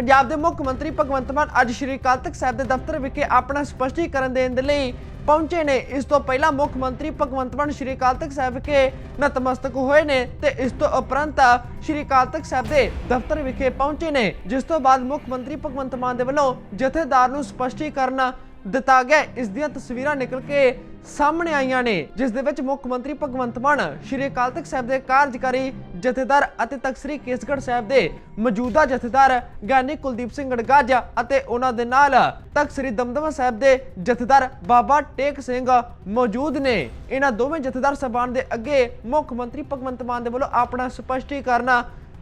ਪੰਜਾਬ ਦੇ ਮੁੱਖ ਮੰਤਰੀ ਭਗਵੰਤ ਮਾਨ ਅੱਜ ਸ਼੍ਰੀ ਅਕਾਲ ਤਖਤ ਸਾਹਿਬ ਦੇ ਦਫ਼ਤਰ ਵਿਖੇ ਆਪਣਾ ਸਪਸ਼ਟੀਕਰਨ ਦੇਣ ਦੇ ਲਈ ਪਹੁੰਚੇ ਨੇ। ਇਸ ਤੋਂ ਪਹਿਲਾਂ ਮੁੱਖ ਮੰਤਰੀ ਭਗਵੰਤ ਮਾਨ ਸ਼੍ਰੀ ਅਕਾਲ ਤਖਤ ਸਾਹਿਬ ਵਿਖੇ ਨਤਮਸਤਕ ਹੋਏ ਨੇ ਤੇ ਇਸ ਤੋਂ ਉਪਰੰਤ ਸ਼੍ਰੀ ਅਕਾਲ ਤਖਤ ਸਾਹਿਬ ਦੇ ਦਫ਼ਤਰ ਵਿਖੇ ਪਹੁੰਚੇ ਨੇ, ਜਿਸ ਤੋਂ ਬਾਅਦ ਮੁੱਖ ਮੰਤਰੀ ਭਗਵੰਤ ਮਾਨ ਦੇ ਵੱਲੋਂ ਜਥੇਦਾਰ ਨੂੰ ਸਪਸ਼ਟੀਕਰਨ ਦਿੱਤਾ ਗਿਆ। ਇਸ ਦੀਆਂ ਤਸਵੀਰਾਂ ਨਿਕਲ ਕੇ ਸਾਹਮਣੇ ਆਈਆਂ ਨੇ, ਜਿਸ ਦੇ ਵਿੱਚ ਮੁੱਖ ਮੰਤਰੀ ਭਗਵੰਤ ਮਾਨ, ਸ਼੍ਰੀ ਅਕਾਲ ਤਖਤ ਸਾਹਿਬ ਦੇ ਕਾਰਜਕਾਰੀ ਜਥੇਦਾਰ ਅਤੇ ਤਖਤ ਕੇਸਗੜ੍ਹ ਸਾਹਿਬ ਦੇ ਮੌਜੂਦਾ ਜਥੇਦਾਰ ਗਿਆਨੀ ਕੁਲਦੀਪ ਸਿੰਘ ਗੜਗਾਜਾ ਅਤੇ ਉਹਨਾਂ ਦੇ ਨਾਲ ਤਖਤ ਸ੍ਰੀ ਦਮਦਮਾ ਸਾਹਿਬ ਦੇ ਜਥੇਦਾਰ ਬਾਬਾ ਟੇਕ ਸਿੰਘ ਮੌਜੂਦ ਨੇ। ਇਹਨਾਂ ਦੋਵੇਂ ਜਥੇਦਾਰ ਸਭਾਨ ਦੇ ਅੱਗੇ ਮੁੱਖ ਮੰਤਰੀ ਭਗਵੰਤ ਮਾਨ ਦੇ ਵੱਲੋਂ ਆਪਣਾ ਸਪਸ਼ਟੀਕਰਨ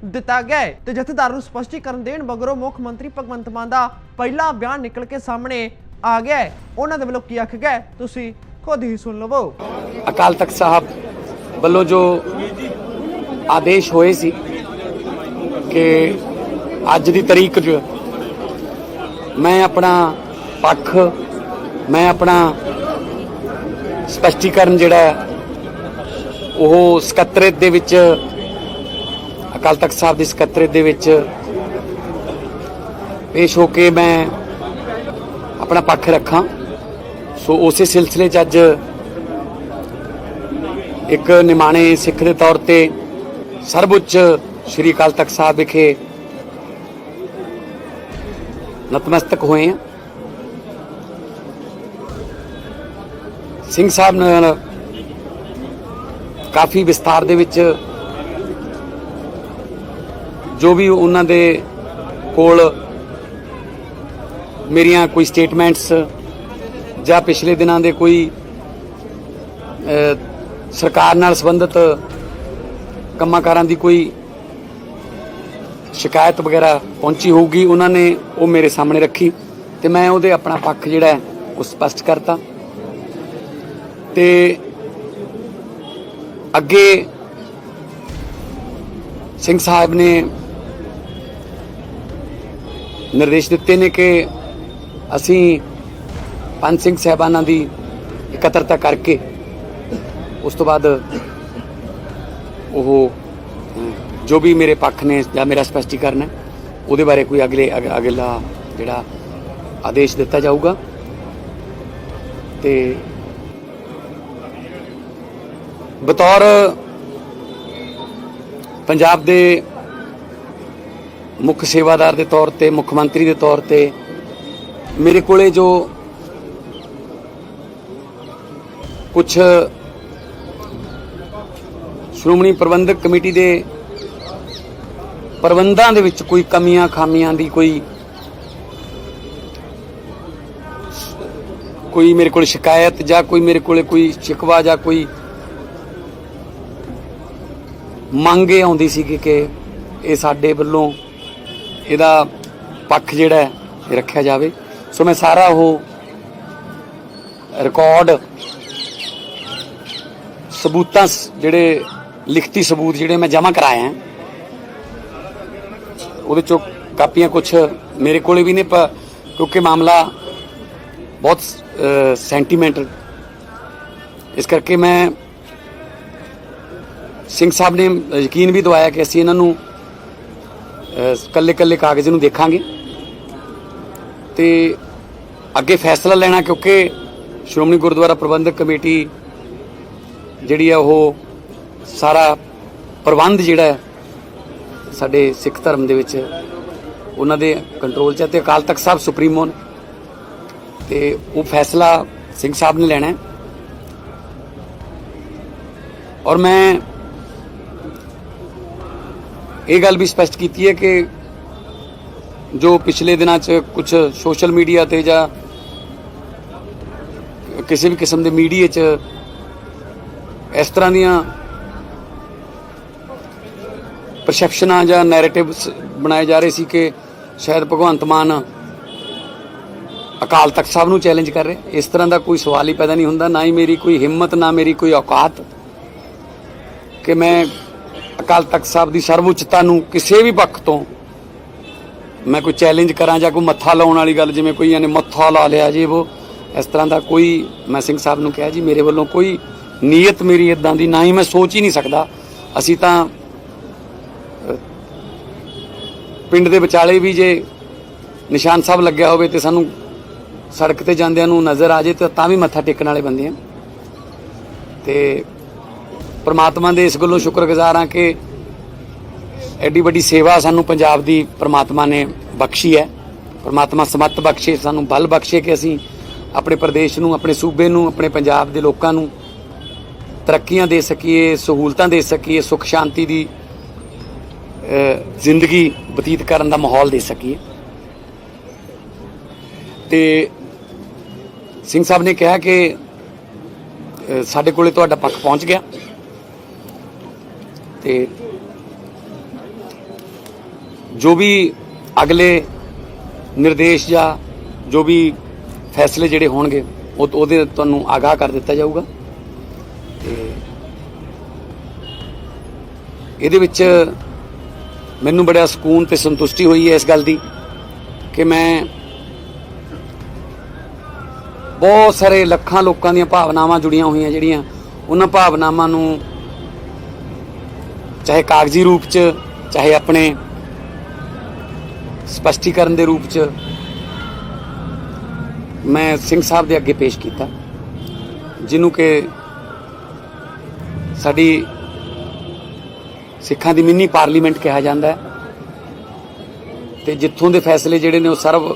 ਦਿੱਤਾ ਗਿਆ ਤੇ ਜਥੇਦਾਰ ਨੂੰ ਸਪਸ਼ਟੀਕਰਨ ਦੇਣ ਮਗਰੋਂ ਮੁੱਖ ਮੰਤਰੀ ਭਗਵੰਤ ਮਾਨ ਦਾ ਪਹਿਲਾ ਬਿਆਨ ਨਿਕਲ ਕੇ ਸਾਹਮਣੇ ਆ ਗਿਆ ਹੈ। ਉਹਨਾਂ ਦੇ ਵੱਲੋਂ ਕੀ ਆਖਿਆ ਗਿਆ ਤੁਸੀਂ ਖੁਦ ਹੀ ਸੁਣ ਲਵੋ। ਅਕਾਲ ਤਖਤ ਸਾਹਿਬ ਵੱਲੋਂ ਜੋ ਆਦੇਸ਼ ਹੋਏ ਸੀ ਕਿ ਅੱਜ ਦੀ ਤਰੀਕ 'ਚ ਮੈਂ ਆਪਣਾ ਪੱਖ, ਮੈਂ ਆਪਣਾ ਸਪਸ਼ਟੀਕਰਨ ਜਿਹੜਾ ਉਹ ਸਕੱਤਰੇਤ ਦੇ ਵਿੱਚ, ਅਕਾਲ ਤਖਤ ਸਾਹਿਬ ਦੀ ਸਕੱਤਰੇਤ ਦੇ ਵਿੱਚ ਪੇਸ਼ ਹੋ ਕੇ ਮੈਂ ਆਪਣਾ ਪੱਖ ਰੱਖਾਂ। ਸੋ ਉਸੇ ਸਿਲਸਿਲੇ 'ਚ ਅੱਜ ਇੱਕ ਨਿਮਾਣੇ ਸਿੱਖ ਦੇ ਤੌਰ ਤੇ ਸਰਵਉੱਚ ਸ੍ਰੀ ਅਕਾਲ ਤਖਤ ਸਾਹਿਬ ਵਿਖੇ ਨਤਮਸਤਕ ਹੋਏ ਹਾਂ। ਸਿੰਘ ਸਾਹਿਬ ਨਾਲ ਕਾਫੀ ਵਿਸਤਾਰ ਦੇ ਵਿੱਚ ਜੋ ਵੀ ਉਹਨਾਂ ਦੇ ਕੋਲ ਮੇਰੀਆਂ ਕੋਈ ਸਟੇਟਮੈਂਟਸ ਜਾਂ ਪਿਛਲੇ ਦਿਨਾਂ ਦੇ ਕੋਈ ਸਰਕਾਰ ਨਾਲ ਸੰਬੰਧਿਤ ਕੰਮਾਂ ਕਾਰਾਂ ਦੀ ਕੋਈ ਸ਼ਿਕਾਇਤ ਵਗੈਰਾ ਪਹੁੰਚੀ ਹੋਊਗੀ, ਉਹਨਾਂ ਨੇ ਉਹ ਮੇਰੇ ਸਾਹਮਣੇ ਰੱਖੀ ਤੇ ਮੈਂ ਉਹਦੇ ਆਪਣਾ ਪੱਖ ਜਿਹੜਾ ਹੈ, ਉਹ ਸਪਸ਼ਟ ਕਰਤਾ। ਤੇ ਅੱਗੇ ਸਿੰਘ ਸਾਹਿਬ ਨੇ ਨਿਰਦੇਸ਼ ਦਿੱਤੇ ਨੇ ਕਿ ਅਸੀਂ ਪੰਜ ਸਿੰਘ ਸਹਿਬਾਨਾਂ ਦੀ ਇਕੱਤਰਤਾ ਕਰਕੇ ਉਸ ਤੋਂ ਬਾਅਦ ਉਹ ਜੋ ਵੀ ਮੇਰੇ ਪੱਖ ਨੇ ਜਾਂ ਮੇਰਾ ਸਪਸ਼ਟੀਕਰਨ ਹੈ, ਉਹਦੇ ਬਾਰੇ ਕੋਈ ਅਗਲੇ, ਅਗ- ਅਗਲਾ ਜਿਹੜਾ ਆਦੇਸ਼ ਦਿੱਤਾ ਜਾਊਗਾ। ਤੇ ਬਤੌਰ ਪੰਜਾਬ ਦੇ ਮੁੱਖ ਸੇਵਾਦਾਰ ਦੇ ਤੌਰ ਤੇ, ਮੁੱਖ ਮੰਤਰੀ ਦੇ ਤੌਰ ਤੇ, ਮੇਰੇ ਕੋਲੇ ਜੋ ਕੁਝ ਸ਼੍ਰੋਮਣੀ ਪ੍ਰਬੰਧਕ ਕਮੇਟੀ ਦੇ ਪ੍ਰਬੰਧਾਂ ਦੇ ਵਿੱਚ ਕੋਈ ਕਮੀਆਂ, ਖਾਮੀਆਂ ਦੀ ਕੋਈ ਕੋਈ ਮੇਰੇ ਕੋਲ ਸ਼ਿਕਾਇਤ ਜਾਂ ਕੋਈ ਮੇਰੇ ਕੋਲੇ ਕੋਈ ਸ਼ਿਕਵਾ ਜਾਂ ਕੋਈ ਮੰਗ ਇਹ ਆਉਂਦੀ ਸੀ ਕਿ ਇਹ ਸਾਡੇ ਵੱਲੋਂ ਇਹਦਾ ਪੱਖ ਜਿਹੜਾ ਰੱਖਿਆ ਜਾਵੇ। ਸੋ ਮੈਂ ਸਾਰਾ ਉਹ ਰਿਕਾਰਡ ਸਬੂਤਾਂ ਸ- ਜਿਹੜੇ ਲਿਖਤੀ ਸਬੂਤ ਜਿਹੜੇ ਮੈਂ ਜਮ੍ਹਾਂ ਕਰਾਏ ਆ, ਉਹਦੇ ਚੋਂ ਕਾਪੀਆਂ ਕੁਝ ਮੇਰੇ ਕੋਲੇ ਵੀ ਨੇ, ਪ- ਕਿਉਂਕਿ ਮਾਮਲਾ ਬਹੁਤ ਸੈਂਟੀਮੈਂਟਲ ਇਸ ਕਰਕੇ ਮੈਂ ਸਿੰਘ ਸਾਹਿਬ ਨੇ ਯਕੀਨ ਵੀ ਦਵਾਇਆ ਕਿ ਅਸੀਂ ਇਹਨਾਂ ਨੂੰ ਕੱਲੇ ਕੱਲੇ ਕਾਗਜ਼ ਨੂੰ ਦੇਖਾਂਗੇ। ਤੇ ਅੱਗੇ ਫੈਸਲਾ ਲੈਣਾ, ਕਿਉਂਕਿ ਸ਼੍ਰੋਮਣੀ ਗੁਰਦੁਆਰਾ ਪ੍ਰਬੰਧਕ ਕਮੇਟੀ ਜਿਹੜੀ ਆ ਉਹ ਸਾਰਾ ਪ੍ਰਬੰਧ ਜਿਹੜਾ ਸਾਡੇ ਸਿੱਖ ਧਰਮ ਦੇ ਵਿੱਚ ਉਹਨਾਂ ਦੇ ਕੰਟਰੋਲ 'ਚ ਹੈ ਤੇ ਅਕਾਲ ਤਖਤ ਸਾਹਿਬ ਸੁਪਰੀਮੋ ਨੇ। ਤੇ ਉਹ ਫੈਸਲਾ ਸਿੰਘ ਸਾਹਿਬ ਨੇ ਲੈਣਾ ਹੈ। ਔਰ ਮੈਂ ਇਹ ਗੱਲ ਵੀ ਸਪਸ਼ਟ ਕੀਤੀ ਹੈ ਕਿ ਜੋ ਪਿਛਲੇ ਦਿਨਾਂ 'ਚ ਕੁਝ ਸੋਸ਼ਲ ਮੀਡੀਆ ਤੇ ਜਾਂ ਕਿਸੇ ਵੀ ਕਿਸਮ ਦੇ ਮੀਡੀਆ 'ਚ ਇਸ ਤਰ੍ਹਾਂ ਦੀਆਂ ਪਰਸੈਪਸ਼ਨਾਂ ਜਾਂ ਨੈਰੇਟਿਵਸ ਬਣਾਏ ਜਾ ਰਹੇ ਸੀ ਕਿ ਸ਼ਾਇਦ ਭਗਵੰਤ ਮਾਨ ਅਕਾਲ ਤਖਤ ਸਾਹਿਬ ਨੂੰ ਚੈਲੰਜ ਕਰ ਰਹੇ। ਇਸ ਤਰ੍ਹਾਂ ਦਾ ਕੋਈ ਸਵਾਲ ਹੀ ਪੈਦਾ ਨਹੀਂ ਹੁੰਦਾ, ਨਾ ਹੀ ਮੇਰੀ ਕੋਈ ਹਿੰਮਤ, ਨਾ ਮੇਰੀ ਕੋਈ ਔਕਾਤ ਕਿ ਮੈਂ ਅਕਾਲ ਤਖਤ ਸਾਹਿਬ ਦੀ ਸਰਵਉੱਚਤਾ ਨੂੰ ਕਿਸੇ ਵੀ ਪੱਖ ਤੋਂ ਮੈਂ ਕੋਈ ਚੈਲੰਜ ਕਰਾਂ ਜਾਂ ਕੋਈ ਮੱਥਾ ਲਾਉਣ ਵਾਲੀ ਗੱਲ, ਜਿਵੇਂ ਕੋਈ ਇਹਨੇ ਮੱਥਾ ਲਾ ਲਿਆ ਜੀ, ਉਹ ਇਸ ਤਰ੍ਹਾਂ ਦਾ ਕੋਈ, ਮੈਂ ਸਿੰਘ ਸਾਹਿਬ ਨੂੰ ਕਿਹਾ ਜੀ, ਮੇਰੇ ਵੱਲੋਂ ਕੋਈ ਨੀਅਤ ਮੇਰੀ ਇਦਾਂ ਦੀ, ਨਾ ਹੀ ਮੈਂ ਸੋਚ ਹੀ ਨਹੀਂ ਸਕਦਾ। ਅਸੀਂ ਤਾਂ ਪਿੰਡ ਦੇ ਵਿਚਾਲੇ ਵੀ ਜੇ ਨਿਸ਼ਾਨ ਸਾਹਿਬ ਲੱਗਿਆ ਹੋਵੇ ਤੇ ਸਾਨੂੰ ਸੜਕ ਤੇ ਜਾਂਦਿਆਂ ਨੂੰ ਨਜ਼ਰ ਆ ਜੇ ਤਾਂ ਤਾਂ ਵੀ ਮੱਥਾ ਟੇਕਣ ਵਾਲੇ ਬੰਦੇ ਆ। ਤੇ ਪ੍ਰਮਾਤਮਾ ਦੇ ਇਸ ਗੱਲੋਂ ਸ਼ੁਕਰਗੁਜ਼ਾਰ ਹਾਂ ਕਿ ਐਡੀ ਵੱਡੀ ਸੇਵਾ ਸਾਨੂੰ ਪੰਜਾਬ ਦੀ ਪ੍ਰਮਾਤਮਾ ਨੇ ਬਖਸ਼ੀ ਹੈ। ਪ੍ਰਮਾਤਮਾ ਸਮੱਤ ਬਖਸ਼ੇ, ਸਾਨੂੰ ਬਲ ਬਖਸ਼ੇ ਕਿ ਅਸੀਂ ਆਪਣੇ ਪ੍ਰਦੇਸ਼ ਨੂੰ, ਆਪਣੇ ਸੂਬੇ ਨੂੰ, ਆਪਣੇ ਪੰਜਾਬ ਦੇ ਲੋਕਾਂ ਨੂੰ ਤਰੱਕੀਆਂ ਦੇ ਸਕੀਏ, ਸਹੂਲਤਾਂ ਦੇ ਸਕੀਏ, ਸੁਖ ਸ਼ਾਂਤੀ ਦੀ ਜ਼ਿੰਦਗੀ ਬਤੀਤ ਕਰਨ ਦਾ ਮਾਹੌਲ ਦੇ ਸਕੀਏ। ਤੇ ਸਿੰਘ ਸਾਹਿਬ ਨੇ ਕਿਹਾ ਕਿ ਸਾਡੇ ਕੋਲੇ ਤੁਹਾਡਾ ਪੱਖ ਪਹੁੰਚ ਗਿਆ। ਤੇ ਜੋ ਵੀ ਅਗਲੇ ਨਿਰਦੇਸ਼ ਜਾਂ ਜੋ ਵੀ ਫੈਸਲੇ ਜਿਹੜੇ ਹੋਣਗੇ, ਉਹ ਉਹਦੇ ਤੁਹਾਨੂੰ ਆਗਾਹ ਕਰ ਦਿੱਤਾ ਜਾਊਗਾ। ਤੇ ਇਹਦੇ ਵਿੱਚ ਮੈਨੂੰ ਬੜਾ ਸਕੂਨ ਤੇ ਸੰਤੁਸ਼ਟੀ ਹੋਈ ਹੈ ਇਸ ਗੱਲ ਦੀ ਕਿ ਮੈਂ ਬਹੁਤ ਸਾਰੇ ਲੱਖਾਂ ਲੋਕਾਂ ਦੀਆਂ ਭਾਵਨਾਵਾਂ ਜੁੜੀਆਂ ਹੋਈਆਂ ਜਿਹੜੀਆਂ ਉਹਨਾਂ ਭਾਵਨਾਵਾਂ ਨੂੰ ਚਾਹੇ ਕਾਗਜ਼ੀ ਰੂਪ 'ਚ, ਚਾਹੇ ਆਪਣੇ ਸਪਸ਼ਟੀਕਰਨ ਦੇ ਰੂਪ 'ਚ ਮੈਂ ਸਿੰਘ ਸਾਹਿਬ ਦੇ ਅੱਗੇ ਪੇਸ਼ ਕੀਤਾ, ਜਿਹਨੂੰ ਕਿ ਸਾਡੀ ਸਿੱਖਾਂ ਦੀ ਮਿੰਨੀ ਪਾਰਲੀਮੈਂਟ ਕਿਹਾ ਜਾਂਦਾ ਹੈ। ਤੇ ਜਿੱਥੋਂ ਦੇ ਫੈਸਲੇ ਜਿਹੜੇ ਨੇ ਉਹ ਸਰਵ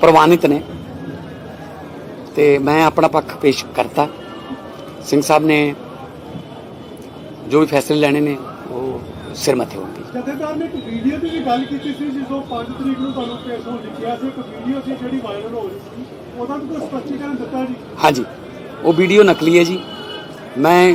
ਪ੍ਰਵਾਨਿਤ ਨੇ। ਤੇ ਮੈਂ ਆਪਣਾ ਪੱਖ ਪੇਸ਼ ਕਰਤਾ। ਸਿੰਘ ਸਾਹਿਬ ਨੇ ਜੋ ਵੀ ਫੈਸਲੇ ਲੈਣੇ ਨੇ ਉਹ ਸਿਰ ਮੱਥੇ ਹੋਣਗੇ। ਜਥੇਦਾਰ ਨੇ ਇੱਕ ਵੀਡੀਓ ਦੀ ਵੀ ਗੱਲ ਕੀਤੀ ਸੀ ਜਿਸ ਤੋਂ 5 ਤਰੀਕ ਨੂੰ ਤੁਹਾਨੂੰ ਪੇਸ਼ੋਂ ਲਿਖਿਆ ਸੀ। ਇੱਕ ਵੀਡੀਓ ਸੀ ਜਿਹੜੀ ਵਾਇਰਲ ਹੋ ਰਹੀ ਸੀ। ਉਹਦਾ ਵੀ ਕੋਈ ਸਪਸ਼ਟੀਕਰਨ ਦਿੱਤਾ ਜੀ? ਹਾਂਜੀ। ਉਹ ਵੀਡੀਓ ਨਕਲੀ ਹੈ ਜੀ। ਮੈਂ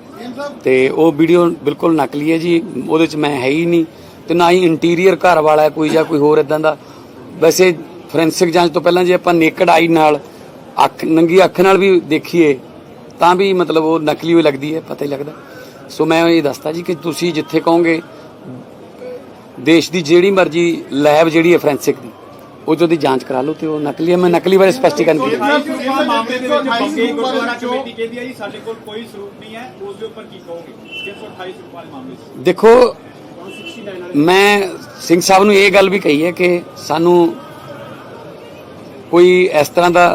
ਤੇ ਉਹ ਵੀਡੀਓ ਬਿਲਕੁਲ ਨਕਲੀ ਹੈ ਜੀ, ਉਹਦੇ 'ਚ ਮੈਂ ਹੈ ਹੀ ਨਹੀਂ। ਤੇ ਨਾ ਹੀ ਇੰਟੀਰੀਅਰ ਘਰ ਵਾਲਾ ਕੋਈ ਜਾਂ ਕੋਈ ਹੋਰ ਇਦਾਂ ਦਾ। ਵੈਸੇ ਫੋਰੈਂਸਿਕ ਜਾਂਚ ਤੋਂ ਪਹਿਲਾਂ ਜੇ ਆਪਾਂ ਨੇਕਡ ਆਈ ਨਾਲ, ਅੱਖ, ਨੰਗੀ ਅੱਖ ਨਾਲ ਵੀ ਦੇਖੀਏ, ਤਾਂ ਵੀ ਮਤਲਬ ਉਹ ਨਕਲੀ ਹੋਈ ਲੱਗਦੀ ਹੈ, ਪਤਾ ਹੀ ਲੱਗਦਾ। ਸੋ ਮੈਂ ਇਹ ਦੱਸਦਾ ਜੀ ਕਿ ਤੁਸੀਂ ਜਿੱਥੇ ਕਹੋਗੇ, ਦੇਸ਼ ਦੀ ਜਿਹੜੀ ਮਰਜ਼ੀ ਲੈਬ ਜਿਹੜੀ ਹੈ ਫੋਰੈਂਸਿਕ ਦੀ। ਉਹ 'ਚ ਉਹਦੀ ਜਾਂਚ ਕਰਾ ਲਓ ਤੇ ਉਹ ਨਕਲੀ ਹੈ। ਮੈਂ ਨਕਲੀ ਬਾਰੇ ਸਪਸ਼ਟੀਕਰਨ ਕੀਤਾ ਮਾਮਲੇ ਦੇ ਵਿੱਚ ਬੰਗੇ ਗੁਰਦੁਆਰਾ ਕਮੇਟੀ ਕਹਿੰਦੀ ਹੈ ਜੀ ਸਾਡੇ ਕੋਲ ਕੋਈ ਸਰੂਪ ਨਹੀਂ ਹੈ ਉਸ ਦੇ ਉੱਪਰ ਕੀ ਕਹੋਗੇ? 128 ਸਰੂਪਾਂ ਦੇ ਮਾਮਲੇ ਦੇਖੋ ਮੈਂ ਸਿੰਘ ਸਾਹਿਬ ਨੂੰ ਇਹ ਗੱਲ ਵੀ ਕਹੀ ਹੈ ਕਿ ਸਾਨੂੰ ਕੋਈ ਇਸ ਤਰ੍ਹਾਂ ਦਾ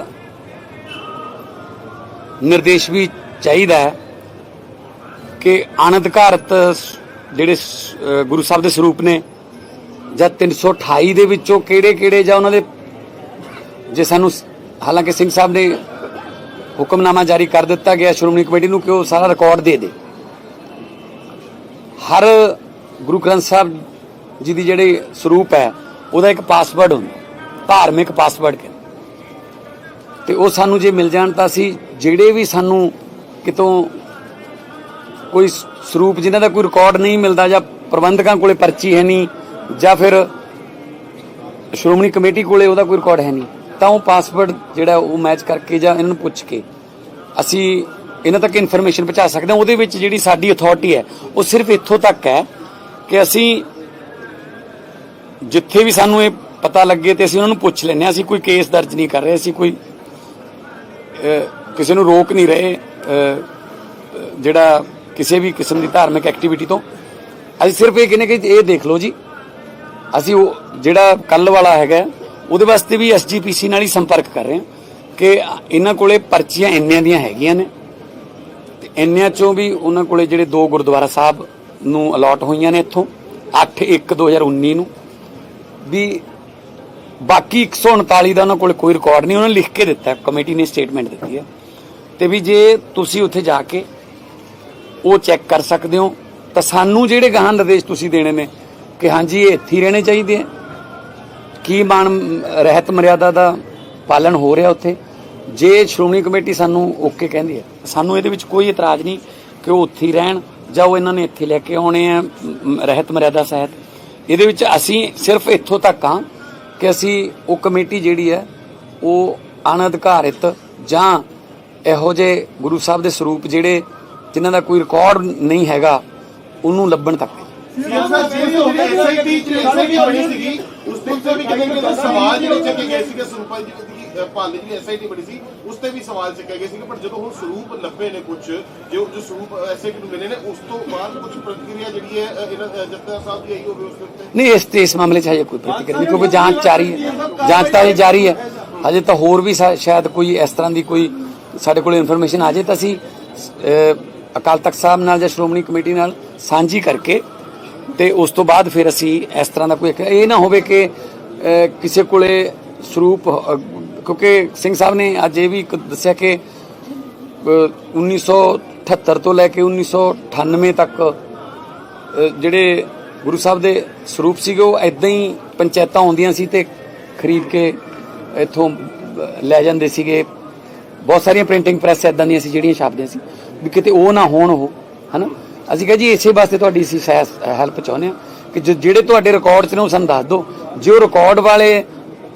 ਨਿਰਦੇਸ਼ ਵੀ ਚਾਹੀਦਾ ਹੈ ਕਿ ਅਨਧਿਕਾਰਤ ਸ- ਜਿਹੜੇ ਗੁਰੂ ਸਾਹਿਬ ਦੇ ਸਰੂਪ ਨੇ ਜਾਂ 328 ਦੇ ਵਿੱਚੋਂ ਕਿਹੜੇ ਕਿਹੜੇ ਜਾਂ ਉਹਨਾਂ ਦੇ ਜੇ ਸਾਨੂੰ ਹਾਲਾਂਕਿ ਸਿੰਘ ਸਾਹਿਬ ਨੇ ਹੁਕਮਨਾਮਾ ਜਾਰੀ ਕਰ ਦਿੱਤਾ ਗਿਆ ਸ਼੍ਰੋਮਣੀ ਕਮੇਟੀ ਨੂੰ ਕਿ ਉਹ ਸਾਰਾ ਰਿਕਾਰਡ ਦੇ ਦੇ। ਹਰ ਗੁਰੂ ਗ੍ਰੰਥ ਸਾਹਿਬ ਜੀ ਦੀ ਜਿਹੜੇ ਸਰੂਪ ਹੈ, ਉਹਦਾ ਇੱਕ ਪਾਸਵਰਡ ਹੁੰਦਾ, ਧਾਰਮਿਕ ਪਾਸਵਰਡ ਕਹਿੰਦੇ। ਤੇ ਉਹ ਸਾਨੂੰ ਜੇ ਮਿਲ ਜਾਣ ਤਾਂ ਅਸੀਂ ਜਿਹੜੇ ਵੀ ਸਾਨੂੰ ਕਿਤੋਂ ਕੋਈ ਸਰੂਪ ਜਿਨ੍ਹਾਂ ਦਾ ਕੋਈ ਰਿਕਾਰਡ ਨਹੀਂ ਮਿਲਦਾ ਜਾਂ ਪ੍ਰਬੰਧਕਾਂ ਕੋਲੇ ਪਰਚੀ ਹੈ ਨਹੀਂ ਜਾਂ ਫਿਰ ਸ਼੍ਰੋਮਣੀ ਕਮੇਟੀ ਕੋਲੇ ਉਹਦਾ ਕੋਈ ਰਿਕਾਰਡ ਹੈ ਨਹੀਂ, ਤਾਂ ਉਹ ਪਾਸਵਰਡ ਜਿਹੜਾ ਉਹ ਮੈਚ ਕਰਕੇ ਜਾਂ ਇਹਨਾਂ ਨੂੰ ਪੁੱਛ ਕੇ ਅਸੀਂ ਇਹਨਾਂ ਤੱਕ ਇਨਫੋਰਮੇਸ਼ਨ ਪਹੁੰਚਾ ਸਕਦੇ ਹਾਂ। ਉਹਦੇ ਵਿੱਚ ਜਿਹੜੀ ਸਾਡੀ ਅਥਾਰਟੀ ਹੈ, ਉਹ ਸਿਰਫ ਇੱਥੋਂ ਤੱਕ ਹੈ ਕਿ ਅਸੀਂ ਜਿੱਥੇ ਵੀ ਸਾਨੂੰ ਇਹ ਪਤਾ ਲੱਗੇ ਤੇ ਅਸੀਂ ਉਹਨਾਂ ਨੂੰ ਪੁੱਛ ਲੈਂਦੇ ਹਾਂ। ਅਸੀਂ ਕੋਈ ਕੇਸ ਦਰਜ ਨਹੀਂ ਕਰ ਰਹੇ, ਅਸੀਂ ਕੋਈ ਕਿਸੇ ਨੂੰ ਰੋਕ ਨਹੀਂ ਰਹੇ ਜਿਹੜਾ ਕਿਸੇ ਵੀ ਕਿਸਮ ਦੀ ਧਾਰਮਿਕ ਐਕਟੀਵਿਟੀ ਤੋਂ। ਅਸੀਂ ਸਿਰਫ ਇਹ ਕਹਿੰਦੇ ਕਿ ਇਹ ਦੇਖ ਲਓ ਜੀ ਅਸੀਂ ਉਹ ਜਿਹੜਾ ਕੱਲ ਵਾਲਾ ਹੈਗਾ, ਉਹਦੇ ਵਾਸਤੇ ਵੀ ਐਸਜੀਪੀਸੀ ਨਾਲ ਹੀ ਸੰਪਰਕ ਕਰ ਰਹੇ ਹਾਂ ਕਿ ਇਹਨਾਂ ਕੋਲੇ ਪਰਚੀਆਂ ਇੰਨਿਆਂ ਦੀਆਂ ਹੈਗੀਆਂ ਨੇ ਤੇ ਇੰਨਿਆਂ ਚੋਂ ਵੀ ਉਹਨਾਂ ਕੋਲੇ ਜਿਹੜੇ ਦੋ ਗੁਰਦੁਆਰਾ ਸਾਹਿਬ ਨੂੰ ਅਲਾਟ ਹੋਈਆਂ ਨੇ ਇੱਥੋਂ 8 1 2019 ਨੂੰ, ਵੀ ਬਾਕੀ 139 ਦਾ ਉਹਨਾਂ ਕੋਲ ਕੋਈ ਰਿਕਾਰਡ ਨਹੀਂ, ਉਹਨਾਂ ਨੇ ਲਿਖ ਕੇ ਦਿੱਤਾ, ਕਮੇਟੀ ਨੇ ਸਟੇਟਮੈਂਟ ਦਿੱਤੀ ਹੈ। ਤੇ ਵੀ ਜੇ ਤੁਸੀਂ ਉੱਥੇ ਜਾ ਕੇ ਉਹ ਚੈੱਕ ਕਰ ਸਕਦੇ ਹੋ, ਤਾਂ ਸਾਨੂੰ ਜਿਹੜੇ ਗਾਹਾਂ ਨਿਰਦੇਸ਼ ਤੁਸੀਂ ਦੇਣੇ ਨੇ ਕਿ ਹਾਂਜੀ, ਇਹ ਇੱਥੇ ਹੀ ਰਹਿਣੇ ਚਾਹੀਦੇ ਆ। ਕੀ ਮਾਨ ਰਹਿਤ ਮਰਿਆਦਾ ਦਾ ਪਾਲਣ ਹੋ ਰਿਹਾ ਉੱਥੇ? ਜੇ ਸ਼੍ਰੋਮਣੀ ਕਮੇਟੀ ਸਾਨੂੰ ਓਕੇ ਕਹਿੰਦੀ ਹੈ, ਸਾਨੂੰ ਇਹਦੇ ਵਿੱਚ ਕੋਈ ਇਤਰਾਜ਼ ਨਹੀਂ ਕਿ ਉਹ ਉੱਥੇ ਹੀ ਰਹਿਣ ਜਾਂ ਉਹ ਇਹਨਾਂ ਨੇ ਇੱਥੇ ਲੈ ਕੇ ਆਉਣੇ ਆ ਰਹਿਤ ਮਰਿਆਦਾ ਸਹਿਤ। ਇਹਦੇ ਵਿੱਚ ਅਸੀਂ ਸਿਰਫ ਇੱਥੋਂ ਤੱਕ ਹਾਂ ਕਿ ਅਸੀਂ ਉਹ ਕਮੇਟੀ ਜਿਹੜੀ ਹੈ, ਉਹ ਅਣਅਧਿਕਾਰਿਤ ਜਾਂ ਇਹੋ ਜਿਹੇ ਗੁਰੂ ਸਾਹਿਬ ਦੇ ਸਰੂਪ ਜਿਹੜੇ ਜਿਨ੍ਹਾਂ ਦਾ ਕੋਈ ਰਿਕਾਰਡ ਨਹੀਂ ਹੈਗਾ, ਉਹਨੂੰ ਲੱਭਣ ਤੱਕ ਐਸਆਈਟੀ ਚ ਐਸਆਈਟੀ ਬਣੀ ਸੀਗੀ ਉਸ ਤੇ ਵੀ ਕਹਿੰਦੇ ਕਿ ਸਵਾਲ ਜਿਹੜੇ ਚੱਕੇ ਗਏ ਸੀਗੇ ਸਰੂਪਾਂ ਜੀ ਦੀ ਭਾਲੇ ਦੀ ਐਸਆਈਟੀ ਬਣੀ ਸੀ ਉਸ ਤੇ ਵੀ ਸਵਾਲ ਚੱਕੇ ਗਏ ਸੀਗੇ ਪਰ ਜਦੋਂ ਹੁਣ ਸਰੂਪ ਲੱਭੇ ਨੇ ਕੁਝ ਜੋ ਜੋ ਸਰੂਪ ਐਸਆਈਟੀ ਨੂੰ ਮਿਲੇ ਨੇ ਉਸ ਤੋਂ ਬਾਅਦ ਕੁਝ ਪ੍ਰਤੀਕਿਰਿਆ ਜਿਹੜੀ ਹੈ ਅ, ਇਹਨਾਂ ਅ, ਜੱਟਾ ਸਾਹਿਬ ਦੀ ਆਈ ਹੋਵੇ ਉਸ ਦੇ ਉੱਤੇ? ਨਹੀਂ ਇਸ ਤੇ ਇਸ ਮਾਮਲੇ 'ਚ ਹਜੇ ਕੋਈ ਪ੍ਰਤੀਕਿਰਿਆ ਨਹੀਂ ਕਿਉਂਕਿ ਜਾਂਚ ਜਾਰੀ ਹੈ ਜਾਂਚ ਤਾਂ ਹਜੇ ਜਾਰੀ ਹੈ। ਹਜੇ ਤਾਂ ਹੋਰ ਵੀ ਸ਼ਾਇਦ ਕੋਈ ਇਸ ਤਰ੍ਹਾਂ ਦੀ ਕੋਈ ਸਾਡੇ ਕੋਲ ਇਨਫੋਰਮੇਸ਼ਨ ਆ ਜੇ ਤਾਂ ਅਸੀਂ ਅਕਾਲ ਤਖਤ ਸਾਹਿਬ ਨਾਲ ਜਾਂ ਸ਼੍ਰੋਮਣੀ ਕਮੇਟੀ ਨਾਲ ਸਾਂਝੀ ਕਰਕੇ ਤੇ ਉਸ ਤੋਂ ਬਾਅਦ ਫਿਰ ਅਸੀਂ ਇਸ ਤਰ੍ਹਾਂ ਦਾ ਕੋਈ ਇਹ ਨਾ ਹੋਵੇ ਕਿ ਕਿਸੇ ਕੋਲੇ ਸਰੂਪ ਕਿਉਂਕਿ ਸਿੰਘ ਸਾਹਿਬ ਨੇ ਅੱਜ ਇਹ ਵੀ ਇੱਕ ਦੱਸਿਆ ਕਿ ਅਹ, 1978 ਤੋਂ ਲੈ ਕੇ 1998 ਤੱਕ ਜਿਹੜੇ ਗੁਰੂ ਸਾਹਿਬ ਦੇ ਸਰੂਪ ਸੀਗੇ ਉਹ ਐਦਾਂ ਹੀ ਪੰਚਾਇਤਾਂ ਆਉਂਦੀਆਂ ਸੀ ਤੇ ਖਰੀਦ ਕੇ ਇੱਥੋਂ ਲੈ ਜਾਂਦੇ ਸੀਗੇ। ਬਹੁਤ ਸਾਰੀਆਂ ਪ੍ਰਿੰਟਿੰਗ ਪ੍ਰੈਸ ਐਦਾਂ ਦੀਆਂ ਸੀ ਜਿਹੜੀਆਂ ਛਾਪਦੀਆਂ ਸੀ ਵੀ ਕਿਤੇ ਉਹ ਨਾ ਹੋਣ ਉਹ ਹਨਾ? ਅਸੀਂ ਕਹਾਂ ਜੀ, ਇਸੇ ਵਾਸਤੇ ਤੁਹਾਡੀ ਅਸੀਂ ਹੈਲਪ ਚਾਹੁੰਦੇ ਹਾਂ ਕਿ ਜਿਹੜੇ ਤੁਹਾਡੇ ਰਿਕਾਰਡ 'ਚ ਨੇ ਉਹ ਸਾਨੂੰ ਦੱਸ ਦਿਓ। ਜੇ ਉਹ ਰਿਕਾਰਡ ਵਾਲੇ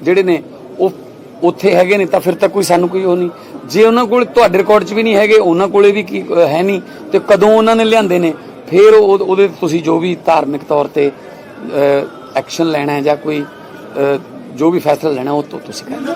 ਜਿਹੜੇ ਨੇ, ਉਹ ਉੱਥੇ ਹੈਗੇ ਨੇ, ਤਾਂ ਫਿਰ ਤਾਂ ਕੋਈ ਸਾਨੂੰ ਕੋਈ ਉਹ ਨਹੀਂ। ਜੇ ਉਹਨਾਂ ਕੋਲ ਤੁਹਾਡੇ ਰਿਕਾਰਡ 'ਚ ਵੀ ਨਹੀਂ ਹੈਗੇ, ਉਹਨਾਂ ਕੋਲੇ ਵੀ ਕੀ ਹੈ ਨਹੀਂ, ਤੇ ਕਦੋਂ ਉਹਨਾਂ ਨੇ ਲਿਆਂਦੇ ਨੇ, ਫਿਰ ਉਹ ਉਹਦੇ ਤੁਸੀਂ ਜੋ ਵੀ ਧਾਰਮਿਕ ਤੌਰ ਤੇ ਐਕਸ਼ਨ ਲੈਣਾ ਹੈ ਜਾਂ ਕੋਈ ਜੋ ਵੀ ਫੈਸਲਾ ਲੈਣਾ, ਉਹ ਤੋਂ ਤੁਸੀਂ ਕਰਨਾ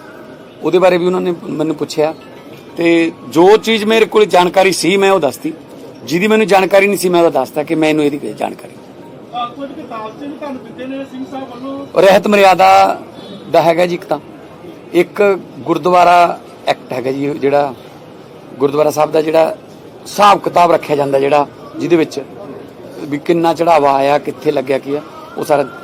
ਉਹਦੇ ਬਾਰੇ ਵੀ ਉਹਨਾਂ ਨੇ ਮੈਨੂੰ ਪੁੱਛਿਆ। ਤੇ ਜੋ ਚੀਜ਼ ਮੇਰੇ ਕੋਲ ਜਾਣਕਾਰੀ ਸੀ ਮੈਂ ਉਹ ਦੱਸਤੀ। ਜਿਹਦੀ ਮੈਨੂੰ ਜਾਣਕਾਰੀ ਨਹੀਂ ਸੀ ਮੈਂ ਉਹ ਦੱਸਤਾ ਕਿ ਮੈਨੂੰ ਇਹਦੀ ਜਾਣਕਾਰੀ। ਕੁਝ ਕਿਤਾਬ ਚ ਵੀ ਤੁਹਾਨੂੰ ਦਿੱਤੇ ਨੇ ਸਿੰਘ ਸਾਹਿਬ ਵੱਲੋਂ। ਰਹਿਤ ਮਰਿਆਦਾ ਦਾ ਹੈਗਾ ਜੀ ਇੱਕ ਤਾਂ। ਇੱਕ ਗੁਰਦੁਆਰਾ ਐਕਟ ਹੈਗਾ ਜੀ ਜਿਹੜਾ ਗੁਰਦੁਆਰਾ ਸਾਹਿਬ ਦਾ ਜਿਹੜਾ ਹਿਸਾਬ ਕਿਤਾਬ ਰੱਖਿਆ ਜਾਂਦਾ ਜਿਹੜਾ ਜਿਹਦੇ ਵਿੱਚ ਵੀ ਕਿੰਨਾ ਚੜਾਵਾ ਆਇਆ ਕਿੱਥੇ ਲੱਗਿਆ ਕੀ ਆ ਉਹ ਸਾਰਾ